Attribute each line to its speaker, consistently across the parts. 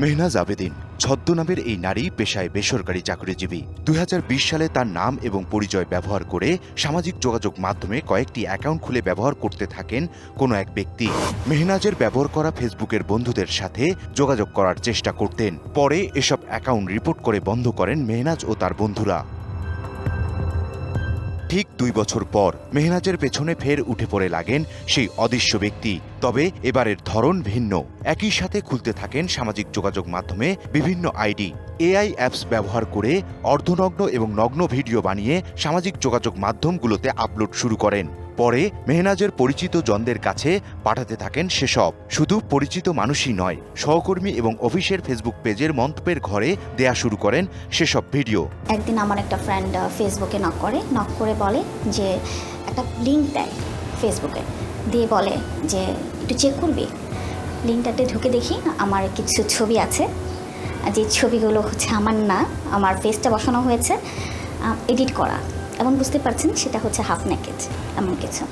Speaker 1: মেহনাজ আবেদিন ছদ্মনামের এই নারী পেশায় বেসরকারি চাকরিজীবী। দুই হাজার বিশ সালে তার নাম এবং পরিচয় ব্যবহার করে সামাজিক যোগাযোগ মাধ্যমে কয়েকটি অ্যাকাউন্ট খুলে ব্যবহার করতে থাকেন কোনো এক ব্যক্তি। মেহনাজের ব্যবহার করা ফেসবুকের বন্ধুদের সাথে যোগাযোগ করার চেষ্টা করতেন। পরে এসব অ্যাকাউন্ট রিপোর্ট করে বন্ধ করেন মেহনাজ ও তার বন্ধুরা। ঠিক দুই বছর পর মেহনাজের পেছনে ফের উঠে পড়ে লাগেন সেই অদৃশ্য ব্যক্তি। তবে এবারের ধরন ভিন্ন। একই সাথে খুলতে থাকেন সামাজিক যোগাযোগ মাধ্যমে বিভিন্ন আইডি। এআই অ্যাপস ব্যবহার করে অর্ধনগ্ন এবং নগ্ন ভিডিও বানিয়ে সামাজিক যোগাযোগ মাধ্যমগুলোতে আপলোড শুরু করেন। পরে মেহনাজের পরিচিত জনদের কাছে পাঠাতে থাকেন সেসব। শুধু পরিচিত মানুষই নয়, সহকর্মী এবং অফিসের ফেসবুক পেজের মন্তব্যের ঘরে দেয়া শুরু করেন সেসব ভিডিও।
Speaker 2: একদিন আমার একটা ফ্রেন্ড ফেসবুকে নক করে নক করে বলে যে, একটা লিঙ্ক দেয় ফেসবুকে দিয়ে বলে যে, একটু চেক করবি? লিঙ্কটাতে ঢুকে দেখি আমার কিছু ছবি আছে। যে ছবিগুলো হচ্ছে আমার না, আমার ফেসটা বসানো হয়েছে এডিট করা। এবং বুঝতে পারছেন সেটা হচ্ছে হাফ নেকেজ এমন কিছু।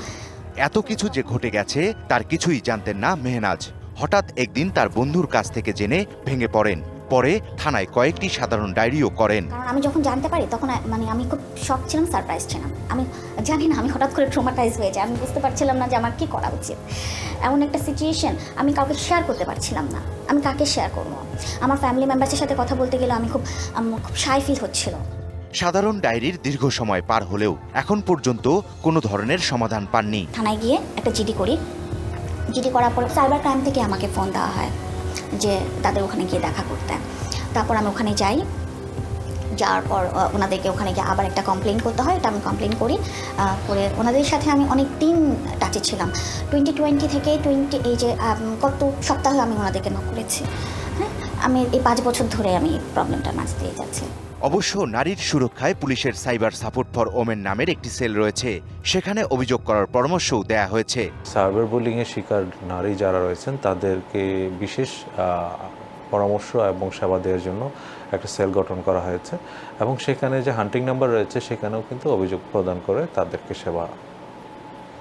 Speaker 1: এত কিছু যে ঘটে গেছে তার কিছুই জানতেন না মেহনাজ। হঠাৎ একদিন তার বন্ধুর কাছ থেকে জেনে ভেঙে পড়েন। পরে থানায় কয়েকটি সাধারণ ডায়েরিও করেন।
Speaker 2: কারণ আমি যখন জানতে পারি তখন মানে আমি খুব শখ ছিলাম সারপ্রাইজ ছিলাম। আমি জানি না আমি হঠাৎ করে ট্রোমাটাইজ হয়ে যাই। আমি বুঝতে পারছিলাম না যে আমার কী করা উচিত। এমন একটা সিচুয়েশন আমি কাউকে শেয়ার করতে পারছিলাম না। আমি কাকে শেয়ার করব? আমার ফ্যামিলি মেম্বার্সের সাথে কথা বলতে গেলে আমি খুব খুব সাই ফিল হচ্ছিল।
Speaker 1: সাধারণ ডায়েরির দীর্ঘ সময় পার হলেও এখন পর্যন্ত কোনো ধরনের সমাধান পাননি।
Speaker 2: থানায় গিয়ে একটা জিডি করি। জিডি করার পর সাইবার ক্রাইম থেকে আমাকে ফোন দেওয়া হয় যে তাদের ওখানে গিয়ে দেখা করতে। তারপর আমি ওখানে যাই। যাওয়ার পর ওনাদেরকে ওখানে গিয়ে আবার একটা কমপ্লেন করতে হয়। এটা আমি কমপ্লেন করি। করে ওনাদের সাথে আমি অনেক দিন টাচে ছিলাম। টোয়েন্টি টোয়েন্টি থেকে টোয়েন্টি এই যে কত সপ্তাহে আমি ওনাদেরকে নক করেছি। হ্যাঁ আমি এই পাঁচ বছর ধরে আমি এই প্রবলেমটার মাঝ দিয়ে যাচ্ছি।
Speaker 1: অবশ্য নারীর সুরক্ষায় পুলিশের সাইবার সাপোর্ট ফর ওমেন নামের একটি সেল রয়েছে। সেখানে অভিযোগ করার পরামর্শও দেয়া হয়েছে।
Speaker 3: সাইবার বুলিংয়ের শিকার নারী যারা রয়েছেন, তাদেরকে বিশেষ পরামর্শ এবং সেবা দেওয়ার জন্য একটা সেল গঠন করা হয়েছে। এবং সেখানে যে হান্টিং নাম্বার রয়েছে, সেখানেও কিন্তু অভিযোগ প্রদান করে তাদেরকে সেবা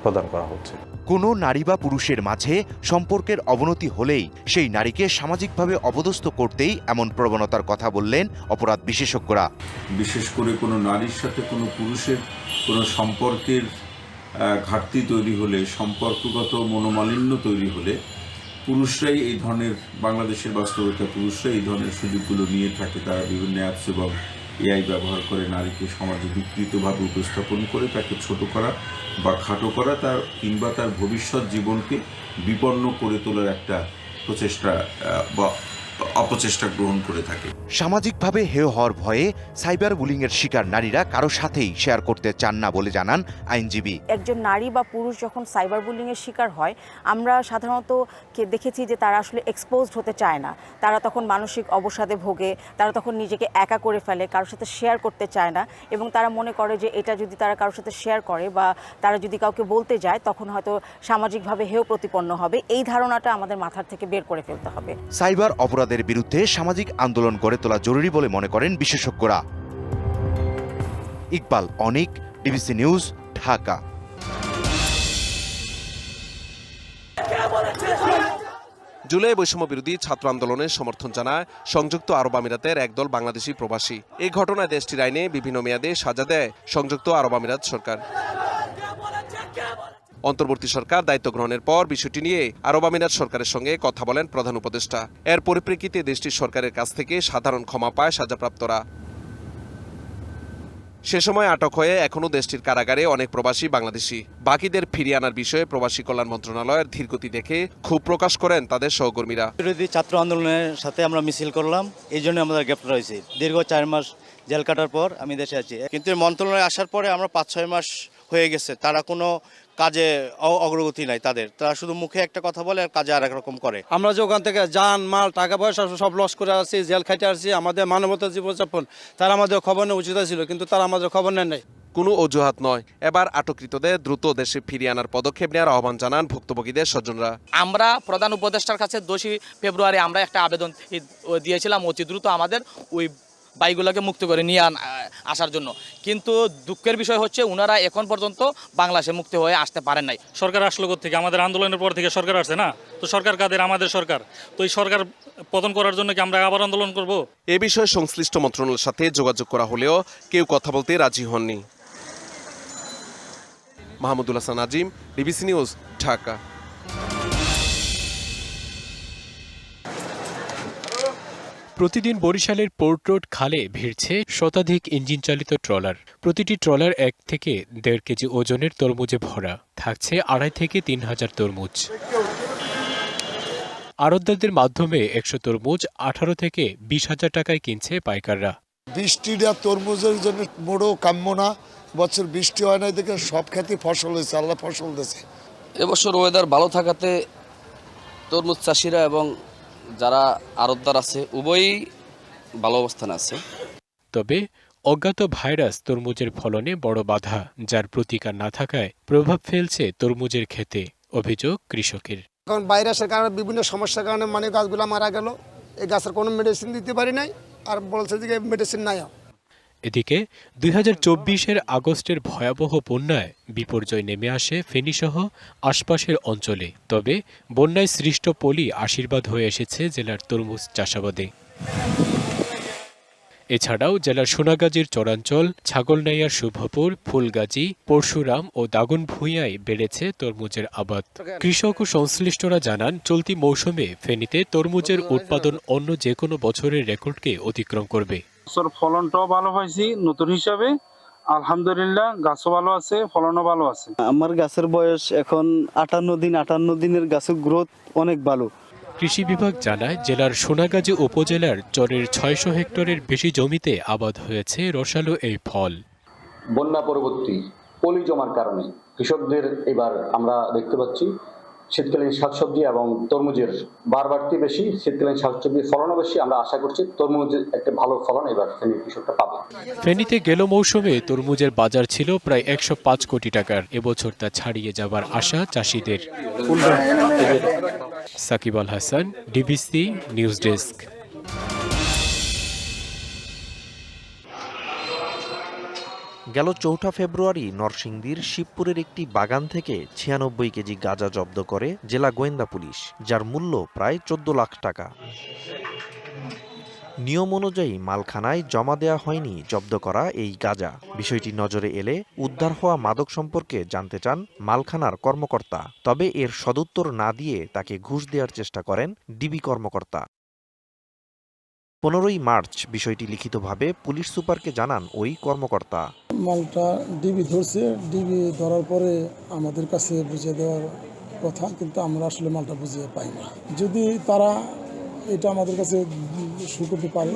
Speaker 3: প্রদান করা হচ্ছে।
Speaker 1: কোনো নারী বা পুরুষের মাঝে সম্পর্কের অবনতি হলেই সেই নারীকে সামাজিকভাবে অপদস্থ করতেই এমন প্রবণতার কথা বললেন অপরাধ বিশেষজ্ঞরা।
Speaker 4: বিশেষ করে কোনো নারীর সাথে কোনো পুরুষের কোনো সম্পর্কের আহ, ঘাটতি তৈরি হলে সম্পর্কগত মনোমালিন্য তৈরি হলে পুরুষরাই এই ধরনের বাংলাদেশের বাস্তবতা পুরুষরাই এই ধরনের সুযোগগুলো নিয়ে থাকে। তারা বিভিন্ন অ্যাপস এবং এআই ব্যবহার করে নারীকে সমাজে বিকৃতভাবে উপস্থাপন করে তাকে ছোট করা বা খাটো করা তার কিংবা তার ভবিষ্যৎ জীবনকে বিপন্ন করে তোলার একটা প্রচেষ্টা বা অপচেষ্টা গ্রহণ করে থাকে।
Speaker 1: সামাজিকভাবে হেয় হওয়ার ভয়ে সাইবার বুলিংয়ের শিকার নারীরা কারও সাথেই শেয়ার করতে চান না বলে জানান আইনজীবী।
Speaker 5: একজন নারী বা পুরুষ যখন সাইবার বুলিংয়ের শিকার হয় আমরা সাধারণত দেখেছি যে তারা আসলে এক্সপোজড হতে চায় না। তারা তখন মানসিক অবসাদে ভোগে তারা তখন নিজেকে একা করে ফেলে কারোর সাথে শেয়ার করতে চায় না এবং তারা মনে করে যে এটা যদি তারা কারোর সাথে শেয়ার করে বা তারা যদি কাউকে বলতে যায় তখন হয়তো সামাজিকভাবে হেয় প্রতিপন্ন হবে। এই ধারণাটা আমাদের মাথার থেকে বের করে ফেলতে হবে।
Speaker 1: সাইবার অপরাধের বিরুদ্ধে সামাজিক আন্দোলন গড়ে তোলা জরুরি বলে মনে করেন বিশেষজ্ঞরা। Iqbal, Anik DBC news, Dhaka.
Speaker 6: July বৈষম্য বিরোধী ছাত্র আন্দোলনের সমর্থন জানায় সংযুক্ত আরব আমিরাতের একদল বাংলাদেশি প্রবাসী। এই ঘটনায় দেশটির আইনে বিভিন্ন মেয়াদে সাজা দেয় সংযুক্ত আরব আমিরাত সরকার। অন্তর্বর্তী সরকার দায়িত্ব গ্রহণের পর বিষয়টি নিয়ে আরব আমিরাত সরকারের সঙ্গে কথা বলেন প্রধান উপদেষ্টা। এর পরিপ্রেক্ষিতে দেশটির সরকারের কাছ থেকে সাধারণ ক্ষমা পায় সাজাপ্রাপ্তরা। সে সময় আটক হয়ে এখনও দেশটির কারাগারে অনেক প্রবাসী বাংলাদেশি। বাকিদের ফিরিয়ে আনার বিষয়ে প্রবাসী কল্যাণ মন্ত্রণালয়ের ধীরগতি দেখে ক্ষোভ প্রকাশ করেন তাদের সহকর্মীরা।
Speaker 7: বিরোধী ছাত্র আন্দোলনের সাথে আমরা মিছিল করলাম, এই জন্য আমাদের গ্রেপ্তার হয়েছে। দীর্ঘ চার মাস জেল কাটার পর আমি দেশে আছি।
Speaker 8: কিন্তু মন্ত্রণালয়ে আসার পরে আমরা পাঁচ ছয় মাস হয়ে গেছে, তারা কোনো কাজে অ- অগ্রগতি নাই তাদের। তারা শুধু মুখে একটা কথা বলে আর কাজে আর এক রকম করে।
Speaker 9: আমরা যে ওখান থেকে যান মাল টাকা পয়সা সব লস করে আসছি জেল খাইতে আসছি আমাদের মানবতা জীবনযাপন তারা আমাদের খবর নেওয়া উচিত ছিল কিন্তু তারা আমাদের খবর নেয় নাই।
Speaker 6: কোনো অজুহাত নয়। এবার আটককৃতদের দ্রুত দেশে ফিরিয়ে আনার পদক্ষেপ নেওয়ার আহ্বান জানান ভুক্তভোগীদের স্বজনরা।
Speaker 10: আমরা প্রধান উপদেষ্টার কাছে দোষী ফেব্রুয়ারি আমরা একটা আবেদন দিয়েছিলাম অতি দ্রুত আমাদের ওই বা এগুলোকে মুক্ত করে নিয়ে আন- আসার জন্য। কিন্তু দুঃখের বিষয় হচ্ছে ওনারা এখন পর্যন্ত বাংলাদেশে মুক্ত হয়ে আসতে পারেন নাই।
Speaker 11: সরকার আসলো থেকে আমাদের আন্দোলনের পর থেকে সরকার আসছে না? তো সরকার কাদের? আমাদের সরকার। তো এই সরকার পতন করার জন্য কি আমরা আবার আন্দোলন করব?
Speaker 6: এ বিষয়ে সংশ্লিষ্ট মন্ত্রণালয়ের সাথে যোগাযোগ করা হলেও কেউ কথা বলতে রাজি হননি। Mahmudul Hasan Azim DBC news Dhaka.
Speaker 12: প্রতিদিন বরিশালের পোর্ট রোড খালে ভিড়ছে শতাধিক ইঞ্জিন চালিত ট্রলার। প্রতিটি ট্রলার এক থেকে দেড় কেজি ওজনের তরমুজে ভরা। থাকছে আড়াই থেকে তিন হাজার তরমুজ। আড়তদারদের মাধ্যমে একশো তরমুজ আঠারো থেকে বিশ হাজার টাকায় কিনছে পাইকাররা।
Speaker 3: বৃষ্টিটা তরমুজের জন্য মোড়ও কাম্য না। বছর বৃষ্টি হয় না দেখে সব খেতে ফসল হয়েছে আল্লাহ ফসল দিয়েছে।
Speaker 10: এবছর ওয়েদার ভালো থাকাতে তরমুজ চাষিরা এবং যারা আড়তদার আছে উভয়ই ভালো অবস্থান আছে।
Speaker 12: তবে অজ্ঞাত ভাইরাস তরমুজের ফলনে বড় বাধা যার প্রতিকার না থাকায় প্রভাব ফেলছে তরমুজের ক্ষেতে অভিযোগ কৃষকের।
Speaker 3: কারণ ভাইরাসের কারণে বিভিন্ন সমস্যার কারণে মানে গাছগুলো মারা গেল। এই গাছের কোনো মেডিসিন দিতে পারি নাই আর বলছে যে মেডিসিন নাই।
Speaker 12: এদিকে দুই চব্বিশের আগস্টের ভয়াবহ বন্যায় বিপর্যয় নেমে আসে ফেনীসহ আশপাশের অঞ্চলে। তবে বন্যায় সৃষ্ট পলি আশীর্বাদ হয়ে এসেছে জেলার তরমুজ চাষাবাদে। এছাড়াও জেলার সোনাগাজীর চরাঞ্চল, ছাগলনাইয়ার শুভপুর, ফুলগাজী, পরশুরাম ও দাগন ভূঁইয়ায় বেড়েছে তরমুজের আবাদ। কৃষক ও সংশ্লিষ্টরা জানান, চলতি মৌসুমে ফেনীতে তরমুজের উৎপাদন অন্য যে কোনো বছরের রেকর্ডকে অতিক্রম করবে।
Speaker 11: বছর ফলনটাও ভালো হয়েছি নতুন হিসাবে। আলহামদুলিল্লাহ গাছও ভালো আছে ফলনও ভালো আছে।
Speaker 13: আমার গাছের বয়স এখন আটান্ন দিন আটান্ন দিনের গাছের গ্রোথ অনেক ভালো।
Speaker 12: কৃষি বিভাগ জানায় জেলার সোনাগাজী উপজেলার চরের ছয়শো হেক্টরের বেশি জমিতে আবাদ হয়েছে রসালো এই ফল।
Speaker 14: বন্যা পরবর্তী পলি জমার কারণে কৃষকদের এবার আমরা দেখতে পাচ্ছি শীতকালীন শাকসবজি এবং তরমুজের বার বাড়তি বেশি, শীতকালীন শাকসবজির ফলনও বেশি। আমরা আশা করছি তরমুজের একটা ভালো ফলন এবার ফেনী কৃষকটা পাবে।
Speaker 12: ফেনীতে গেল মৌসুমে তরমুজের বাজার ছিল প্রায় একশো পাঁচ কোটি টাকার। এবছর তা ছাড়িয়ে যাবার আশা চাষিদের। Sakib Al Hasan, DBC news desk.
Speaker 15: গেল চৌঠা ফেব্রুয়ারি নরসিংদীর শিবপুরের একটি বাগান থেকে ছিয়ানব্বই কেজি গাঁজা জব্দ করে জেলা গোয়েন্দা পুলিশ, যার মূল্য প্রায় চোদ্দ লাখ টাকা। নিয়ম অনুযায়ী মালখানায় জমা দেয়া হয়নি জব্দ করা এই গাঁজা। বিষয়টি নজরে এলে উদ্ধার হওয়া মাদক সম্পর্কে জানতে চান মালখানার কর্মকর্তা। তবে এর সদুত্তর না দিয়ে তাকে ঘুষ দেওয়ার চেষ্টা করেন ডিবি কর্মকর্তা। পনেরোই মার্চ বিষয়টি লিখিতভাবে পুলিশ সুপারকে জানান ওই কর্মকর্তা।
Speaker 3: মালটা ডিবি ধরছে ডিবি ধরার পরে আমাদের কাছে বুঝিয়ে দেওয়ার কথা, কিন্তু আমরা আসলে মালটা বুঝিয়ে পাই না। যদি তারা এটা আমাদের কাছে শুরু করতে পারে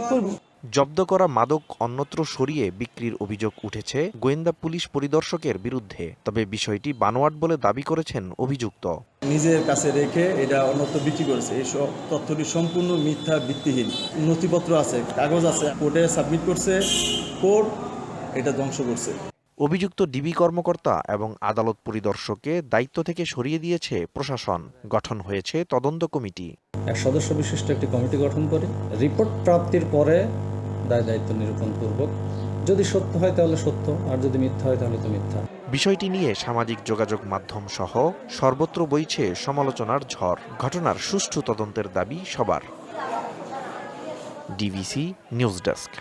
Speaker 15: জব্দ করা মাদক অন্যত্র সরিয়ে বিক্রির অভিযোগ উঠেছে গোয়েন্দা পুলিশ পরিদর্শকের বিরুদ্ধে। তবে বিষয়টি বানোয়াট বলে দাবি করেছেন অভিযুক্ত।
Speaker 16: নিজের কাছে রেখে এটা অন্যত্র বিক্রি করেছে। এই সব তথ্যটি সম্পূর্ণ মিথ্যা ভিত্তিহীন। নথিপত্র আছে কাগজ আছে কোর্টে সাবমিট করছে কোর্ট এটা ধ্বংস করছে।
Speaker 15: অভিযুক্ত ডিবি কর্মকর্তা এবং আদালত পরিদর্শককে দায়িত্ব থেকে সরিয়ে দিয়েছে প্রশাসন। গঠন হয়েছে তদন্ত কমিটি।
Speaker 11: এক সদস্য বিশিষ্ট একটি কমিটি গঠন করে। রিপোর্ট প্রাপ্তির পরে দায় দায়িত্ব নিরূপণ পূর্বক। যদি সত্য হয় তাহলে সত্য, আর যদি মিথ্যা হয় তাহলে তো মিথ্যা।
Speaker 15: বিষয়টি নিয়ে সামাজিক যোগাযোগ মাধ্যম সহ সর্বত্র বইছে সমালোচনার ঝড়। ঘটনার সুষ্ঠু তদন্তের দাবি সবার। DVC news desk.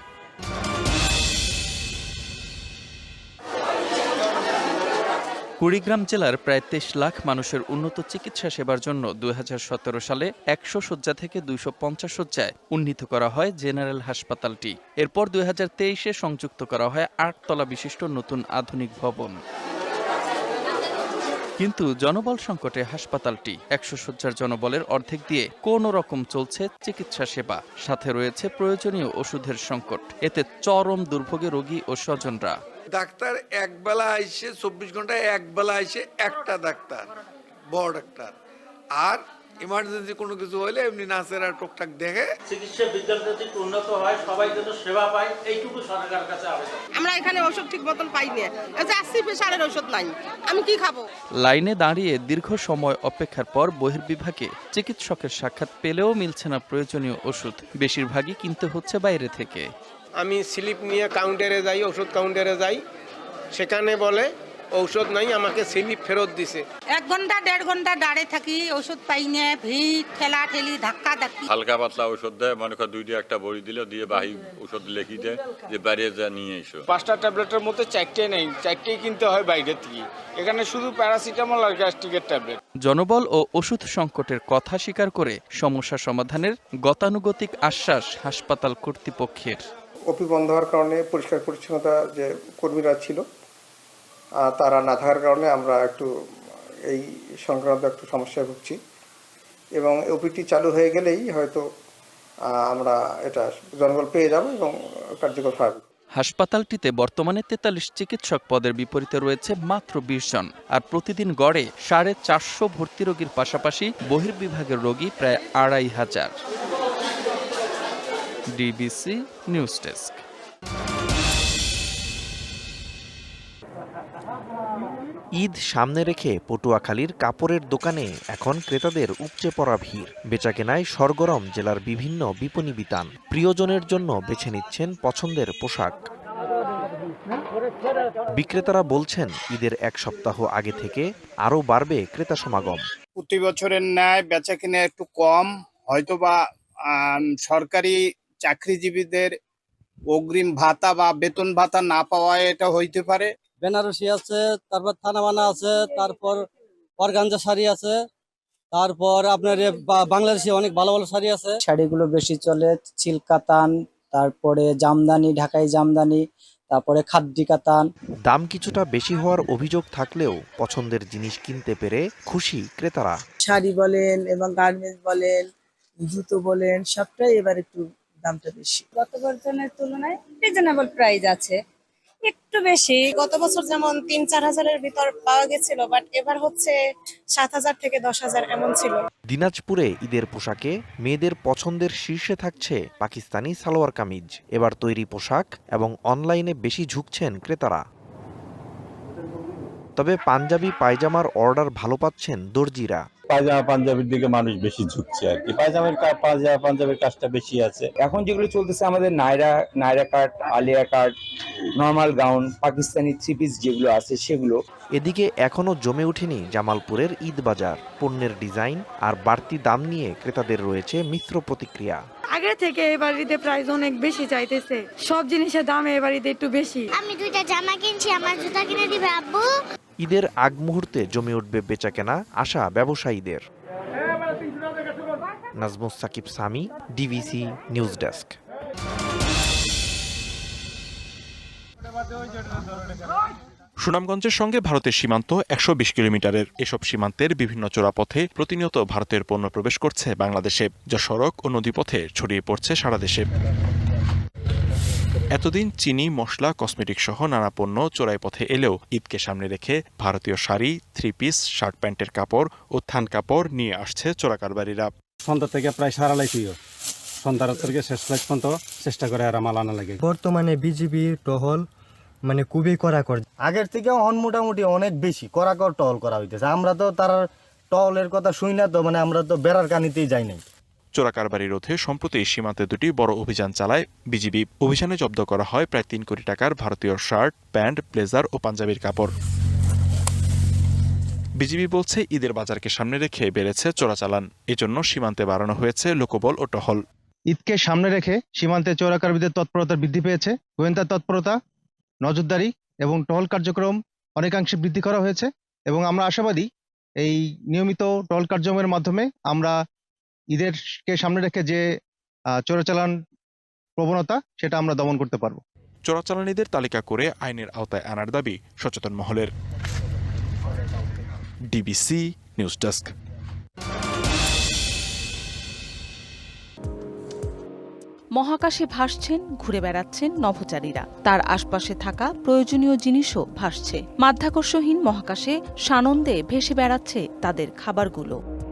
Speaker 10: কুড়িগ্রাম জেলার প্রায় তেইশ লাখ মানুষের উন্নত চিকিৎসা সেবার জন্য দুই হাজার সতেরো সালে একশো শয্যা থেকে দুইশো পঞ্চাশ শয্যায় উন্নীত করা হয় জেনারেল হাসপাতালটি। এরপর দুই হাজার তেইশে সংযুক্ত করা হয় আটতলা বিশিষ্ট নতুন আধুনিক ভবন। কিন্তু জনবল সংকটে হাসপাতালটি একশো শয্যার জনবলের অর্ধেক দিয়ে কোনো রকম চলছে চিকিৎসা সেবা। সাথে রয়েছে প্রয়োজনীয় ওষুধের সংকট। এতে চরম দুর্ভোগে রোগী ও স্বজনরা
Speaker 3: ডাক্তার এক বেলা আইসে চব্বিশ ঘন্টায় এক বেলা আইসে একটা ডাক্তার বড় ডাক্তার। আর ইমার্জেন্সি কোনো কিছু হলে এমনি নাচেরা টুকটাক দেখে
Speaker 11: চিকিৎসা বিজ্ঞান যদি উন্নত হয় সবাই যেন সেবা পায় এইটুকু সরকারের কাছে আবেদন।
Speaker 17: আমরা এখানে ওষুধ ঠিক মতন পাই না। আসছি প্রেশারের ওষুধ নাই। আমি কি খাব?
Speaker 10: লাইনে দাঁড়িয়ে দীর্ঘ সময় অপেক্ষার পর বহির্বিভাগে চিকিৎসকের সাক্ষাৎ পেলেও মিলছে না প্রয়োজনীয় ওষুধ। বেশিরভাগই কিনতে হচ্ছে বাইরে থেকে।
Speaker 18: আমি স্লিপ নিয়ে কাউন্টারে যাই ওষুধ কাউন্টারে যাই। সেখানে বলে ঔষধ নাই আমাকে স্লিপ ফেরত দিছে।
Speaker 17: এক ঘণ্টা দেড় ঘণ্টা দাঁড়িয়ে থাকি ওষুধ পাই না ভিড় ঠেলা ঠেলি ধাক্কা ধাক্কি।
Speaker 19: হালকা পাতলা ওষুধ দেয় মনে কর দুইটা একটা বড়ি দিল দিয়ে বাহি ওষুধ লিখি দেয় যে বাইরে যা নিয়ে এসো।
Speaker 18: পাঁচটা ট্যাবলেটের মধ্যে চারটে নেই চারটেই কিনতে হয় বাইরে থেকে। এখানে শুধু প্যারাসিটামল আর গ্যাস্ট্রিকের ট্যাবলেট।
Speaker 10: জনবল ও ওষুধ সংকটের কথা স্বীকার করে সমস্যা সমাধানের গতানুগতিক আশ্বাস হাসপাতাল কর্তৃপক্ষের।
Speaker 20: ওপি বন্ধ হওয়ার কারণে পরিষ্কার পরিচ্ছন্নতা যে কর্মীরা ছিল তারা না থাকার কারণে আমরা একটু এই সংক্রান্ত একটু সমস্যায় ভুগছি। এবং ওপিটি চালু হয়ে গেলেই হয়তো আমরা এটা জনবল পেয়ে যাব এবং কার্যকর হবে
Speaker 10: হাসপাতালটিতে বর্তমানে তেতাল্লিশ চিকিৎসক পদের বিপরীতে রয়েছে মাত্র বিশ জন, আর প্রতিদিন গড়ে সাড়ে চারশো ভর্তি রোগীর পাশাপাশি বহির্বিভাগের রোগী প্রায় আড়াই হাজার। DBC news desk.
Speaker 15: ঈদ সামনে রেখে পটুয়াখালীর কাপড়ের দোকানে এখন ক্রেতাদের উপচে পড়া ভিড়। বেচাকেনায় সরগরম জেলার বিভিন্ন বিপণী বিতান। প্রিয়জনের জন্য বেছে নিচ্ছেন পছন্দের পোশাক। বিক্রেতারা বলছেন ঈদের এক সপ্তাহ আগে থেকে আরও বাড়বে ক্রেতা সমাগম।
Speaker 21: প্রতি বছরের ন্যায় বেচা কিনে একটু কম হয়তোবা সরকারি চাকরিজীবীদের অগ্রিম ভাতা বা বেতন ভাতা না পাওয়ায় এটা হইতে পারে।
Speaker 7: বেনারসি আছে তারপর থানামানা আছে তারপর অর্গানজা শাড়ি আছে তারপর আপনার বাংলাদেশি অনেক ভালো ভালো শাড়ি আছে।
Speaker 22: শাড়িগুলো বেশি চলে সিল্ক কাতান তারপরে জামদানি ঢাকাই জামদানি তারপরে খাদ্যি কাতান
Speaker 15: দাম কিছুটা বেশি হওয়ার অভিযোগ থাকলেও পছন্দের জিনিস কিনতে পেরে খুশি ক্রেতারা।
Speaker 23: শাড়ি বলেন এবং গার্মেন্টস বলেন জুতো বলেন সবটাই এবার একটু দামটা বেশি।
Speaker 24: গত বছরের তুলনায় রিজনেবল প্রাইস আছে। একটু বেশি। গত বছর যেমন তিন চার হাজারের ভিতর পাওয়া গেছিল বাট এবার হচ্ছে সাত হাজার থেকে দশ হাজার এমন ছিল।
Speaker 15: দিনাজপুরে ঈদের পোশাকে মেয়েদের পছন্দের শীর্ষে থাকছে পাকিস্তানি সালোয়ার কামিজ। এবার তৈরি পোশাক এবং অনলাইনে বেশি ঝুঁকছেন ক্রেতারা। তবে পাঞ্জাবি পায়জামার অর্ডার ভালো পাচ্ছেন দর্জিরা।
Speaker 25: পায়জামা পাঞ্জাবির দিকে মানুষ বেশি ঝুঁকছে আর কি। পায়জামের পায়জামা পাঞ্জাবির কাজটা বেশি আছে।
Speaker 26: এখন যেগুলো চলতেছে আমাদের Naira Naira cut Alia cut normal gown Pakistani three piece যেগুলো আছে সেগুলো।
Speaker 15: এদিকে এখনও জমে ওঠেনি জামালপুরের ঈদ বাজার। পণ্যের ডিজাইন আর বাড়তি দাম নিয়ে ক্রেতাদের রয়েছে মিশ্র প্রতিক্রিয়া।
Speaker 27: আগে থেকে এবার ঈদে প্রাইস অনেক বেশি চাইতেছে। সব জিনিসের দাম এবার ঈদে একটু বেশি।
Speaker 28: আমি দুইটা জামা কিনছি আমার জুতা কিনে দিবে আব্বু।
Speaker 15: ঈদের আগ মুহূর্তে জমে উঠবে বেচাকেনা আশা ব্যবসায়ীদের। Nazmus Sakib Sami DBC news desk.
Speaker 29: সুনামগঞ্জের সঙ্গে ভারতের সীমান্ত একশো বিশ কিলোমিটারের এসব সীমান্তের বিভিন্ন চোরাপথে প্রতিনিয়ত ভারতের পণ্য প্রবেশ করছে বাংলাদেশে, যা সড়ক ও নদীপথে ছড়িয়ে পড়ছে সারা দেশে। এতদিন চিনি মশলা কসমেটিক সহ নানা পণ্য চোরাই পথে এলেও ঈদকে সামনে রেখে ভারতীয় শাড়ি থ্রি পিস শার্ট প্যান্টের কাপড় ও থান কাপড় নিয়ে আসছে চোরাকারবারীরা।
Speaker 30: সন্ধ্যা থেকে প্রায় সারা লাইফিও সন্ধ্যার থেকে শেষ লাইফ পর্যন্ত চেষ্টা করে আর মাল আনা লাগে।
Speaker 31: বর্তমানে বিজিবি টহল মানে খুবই কড়াকড়।
Speaker 32: আগের থেকে অন মোটামুটি অনেক বেশি কড়াকড় টহল করা হইতেছে। আমরা তো তার টহলের কথা শুই না তো মানে আমরা তো বেড়ার কানিতেই যাই নাই।
Speaker 29: চোরাকারবারি রোধে সম্প্রতি সীমান্তে দুটি বড় অভিযান চালায় বিজিবি। অভিযানে জব্দ করা হয় প্রায় তিন কোটি টাকার ভারতীয় শার্ট, প্যান্ট, ব্লেজার ও পাঞ্জাবির কাপড়। বিজিবি বলছে, ঈদের বাজারকে সামনে রেখে বেড়েছে চোরাচালান। এজন্য সীমান্তে বাড়ানো হয়েছে লোকবল ও টহল।
Speaker 32: ঈদকে সামনে রেখে সীমান্তে চোরাকারবিদের তৎপরতা বৃদ্ধি পেয়েছে। গোয়েন্দা তৎপরতা, নজরদারি এবং টহল কার্যক্রম অনেকাংশে বৃদ্ধি করা হয়েছে এবং আমরা আশাবাদী, এই নিয়মিত টহল কার্যক্রমের মাধ্যমে আমরা ঈদেরকে সামনে রেখে যে আহ, চোরাচালান প্রবণতা সেটা আমরা দমন করতে পারব।
Speaker 29: চোরাচালানিদের তালিকা করে আইনের আওতায় আনার দাবি সচেতন মহলের। DBC news desk.
Speaker 33: মহাকাশে ভাসছেন ঘুরে বেড়াচ্ছেন নভোচারীরা। তার আশপাশে থাকা প্রয়োজনীয় জিনিসও ভাসছে। মাধ্যাকর্ষহীন মহাকাশে সানন্দে ভেসে বেড়াচ্ছে তাদের খাবারগুলো।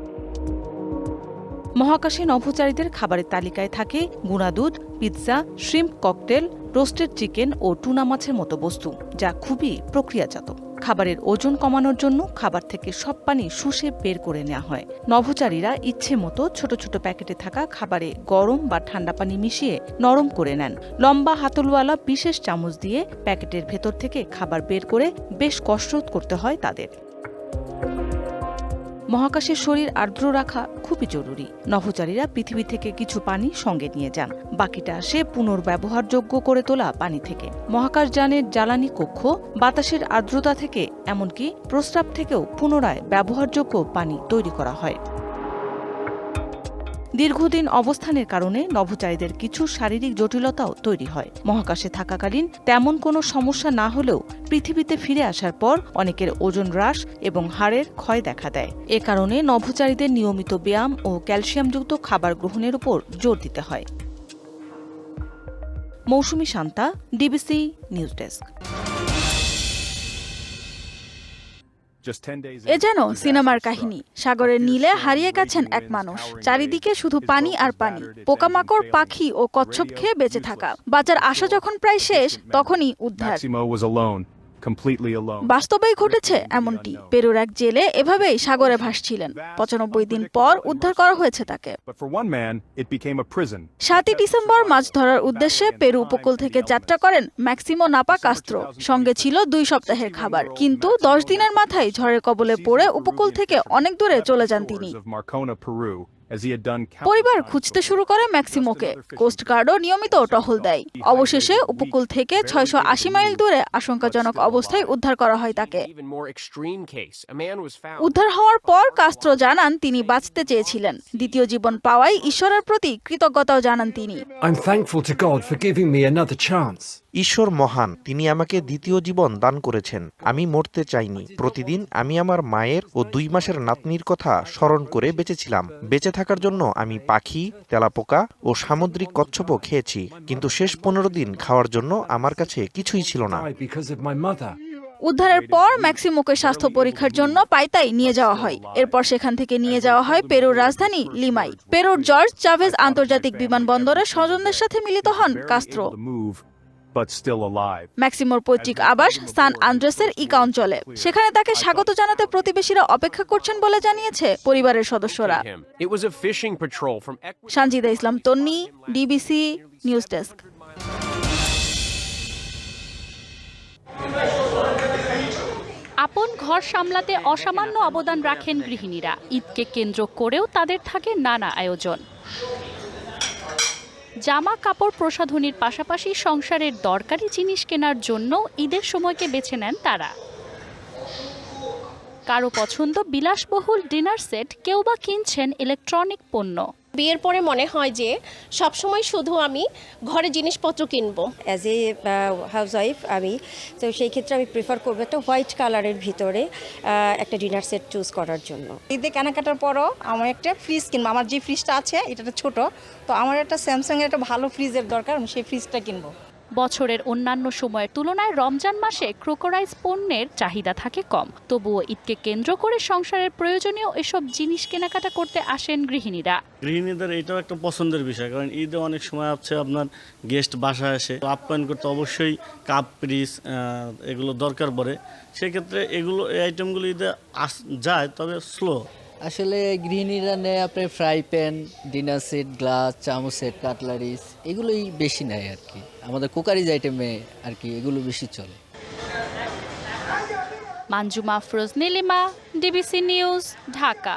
Speaker 33: মহাকাশে নভোচারীদের খাবারের তালিকায় থাকে গুঁড়া দুধ pizza, shrimp cocktail, roasted chicken ও টুনা মাছের মতো বস্তু, যা খুবই প্রক্রিয়াজাত। খাবারের ওজন কমানোর জন্য খাবার থেকে সব পানি শুষে বের করে নেওয়া হয়। নভোচারীরা ইচ্ছে মতো ছোট ছোট প্যাকেটে থাকা খাবারে গরম বা ঠান্ডা পানি মিশিয়ে নরম করে নেন। লম্বা হাতলওয়ালা বিশেষ চামচ দিয়ে প্যাকেটের ভেতর থেকে খাবার বের করে বেশ কসরত করতে হয় তাদের। মহাকাশের শরীর আর্দ্র রাখা খুবই জরুরি। নভোচারীরা পৃথিবী থেকে কিছু পানি সঙ্গে নিয়ে যান। বাকিটা সে পুনর্ব্যবহারযোগ্য করে তোলা পানি থেকে। মহাকাশযানের জ্বালানি কক্ষ, বাতাসের আর্দ্রতা থেকে, এমনকি প্রস্রাব থেকেও পুনরায় ব্যবহারযোগ্য পানি তৈরি করা হয়। দীর্ঘদিন অবস্থানের কারণে নভোচারীদের কিছু শারীরিক জটিলতাও তৈরি হয়। মহাকাশে থাকাকালীন তেমন কোনো সমস্যা না হলেও পৃথিবীতে ফিরে আসার পর অনেকের ওজন হ্রাস এবং হাড়ের ক্ষয় দেখা দেয়। এ কারণে নভোচারীদের নিয়মিত ব্যায়াম ও ক্যালসিয়ামযুক্ত খাবার গ্রহণের উপর জোর দিতে হয়। Mousumi Shanta, DBC news desk.
Speaker 12: এ যেন সিনেমার কাহিনী সাগরের নীলে হারিয়ে গেছেন এক মানুষ। চারিদিকে শুধু পানি আর পানি পোকামাকড় পাখি ও কচ্ছপ খেয়ে বেঁচে থাকা। বাঁচার আশা যখন প্রায় শেষ তখনই উদ্ধার। বাস্তবেই ঘটেছে এমনটি। পেরুর এক জেলে এভাবেই সাগরে ভাসছিলেন। পঁচানব্বই দিন পর উদ্ধার করা হয়েছে তাকে. সাতই ডিসেম্বর মাছ ধরার উদ্দেশ্যে পেরু উপকূল থেকে যাত্রা করেন ম্যাক্সিমো নাপা কাস্ত্রো। সঙ্গে ছিল দুই সপ্তাহের খাবার। কিন্তু দশ দিনের মাথায় ঝড়ের কবলে পড়ে উপকূল থেকে অনেক দূরে চলে যান তিনি। পরিবার খুঁজতে শুরু করে ম্যাক্সিমোকে। কোস্টগার্ডও নিয়মিত টহল দেয়। অবশেষে উপকূল থেকে ছয়শো আশি মাইল দূরে আশঙ্কাজনক অবস্থায় উদ্ধার করা হয় তাকে. উদ্ধার হওয়ার পর কাস্ত্র জানান তিনি বাঁচতে চেয়েছিলেন। দ্বিতীয় জীবন পাওয়ায় ঈশ্বরের প্রতি কৃতজ্ঞতাও জানান তিনি।
Speaker 34: I'm thankful to God for giving me another chance.
Speaker 15: ঈশ্বর মহান, তিনি আমাকে দ্বিতীয় জীবন দান করেছেন। আমি মরতে চাইনি। প্রতিদিন আমি আমার মায়ের ও দুই মাসের নাতনির কথা স্মরণ করে বেঁচেছিলাম। বেঁচে থাকার জন্য আমি পাখি, তেলাপোকা ও সামুদ্রিক কচ্ছপও খেয়েছি। কিন্তু শেষ পনেরো দিন খাওয়ার জন্য আমার কাছে কিছুই ছিল না.
Speaker 12: উদ্ধারের পর ম্যাক্সিমোকে স্বাস্থ্য পরীক্ষার জন্য পাইতাই নিয়ে যাওয়া হয়। এরপর সেখান থেকে নিয়ে যাওয়া হয় পেরুর রাজধানী লিমাই। পেরুর জর্জ চাভেজ আন্তর্জাতিক বিমানবন্দরে স্বজনদের সাথে মিলিত হন Castro.
Speaker 35: To move, but still alive.
Speaker 12: ম্যাক্সিমোর পৈতৃক আবাস সান আন্দ্রেসের ইকা অঞ্চলে সেখানে তাকে স্বাগত জানাতে প্রতিবেশীরা অপেক্ষা করছেন বলে জানিয়েছে পরিবারের সদস্যরা
Speaker 36: Him. It was a fishing patrol from Ecuador.
Speaker 12: Sanjida Islam Tonni DBC news desk
Speaker 37: আপন ঘর সামলাতে অসামান্য অবদান রাখেন গৃহিণীরা ঈদকে কেন্দ্র করেও তাদের থাকে নানা আয়োজন জামা কাপড় প্রসাধনীর পাশাপাশি সংসারের দরকারি জিনিস কেনার জন্য ঈদের সময়কে বেছে নেন তারা। কারও পছন্দ বিলাসবহুল ডিনার সেট কেউ বা কিনছেন ইলেকট্রনিক পণ্য।
Speaker 24: বিয়ের পরে মনে হয় যে সবসময় শুধু আমি ঘরে জিনিসপত্র কিনব।
Speaker 38: অ্যাজ এ হাউস ওয়াইফ আমি তো সেই ক্ষেত্রে আমি প্রিফার করব একটা হোয়াইট কালারের ভিতরে একটা ডিনার সেট চুজ করার জন্য।
Speaker 39: ঈদে কেনাকাটার পরও আমার একটা ফ্রিজ কিনবো। আমার যে ফ্রিজটা আছে এটা একটা ছোট তো আমার একটা স্যামসাংয়ের একটা ভালো ফ্রিজের দরকার আমি সেই ফ্রিজটা কিনবো।
Speaker 37: বছরের অন্যান্য সময়ের তুলনায় রমজান মাসে ক্রোকোরাইজ পণ্যের চাহিদা থাকে কম। তবুও ঈদকে কেন্দ্র করে সংসারের প্রয়োজনীয় এসব জিনিস কেনাকাটা করতে আসেন গৃহিণীরা।
Speaker 13: গৃহিণীদের এটাও একটা পছন্দের বিষয়, কারণ ঈদে অনেক সময় আছে আপনার গেস্ট বাসায় আসে আপ্যায়ন করতে অবশ্যই কাপ পিরিস এগুলো দরকার পড়ে। সেক্ষেত্রে এগুলো, এই আইটেমগুলো ঈদে আস, যায়, তবে স্লো
Speaker 40: আসলে গৃহিণীরা নেয় আপনার fry pan dinner set glass চামচ সেট কাটলারিস এগুলোই বেশি নেয় আর কি আমাদের কুকারিজ আইটেমে আর কি এগুলো বেশি চলে।
Speaker 37: Manjuma Feroz Nilima, DBC news, Dhaka.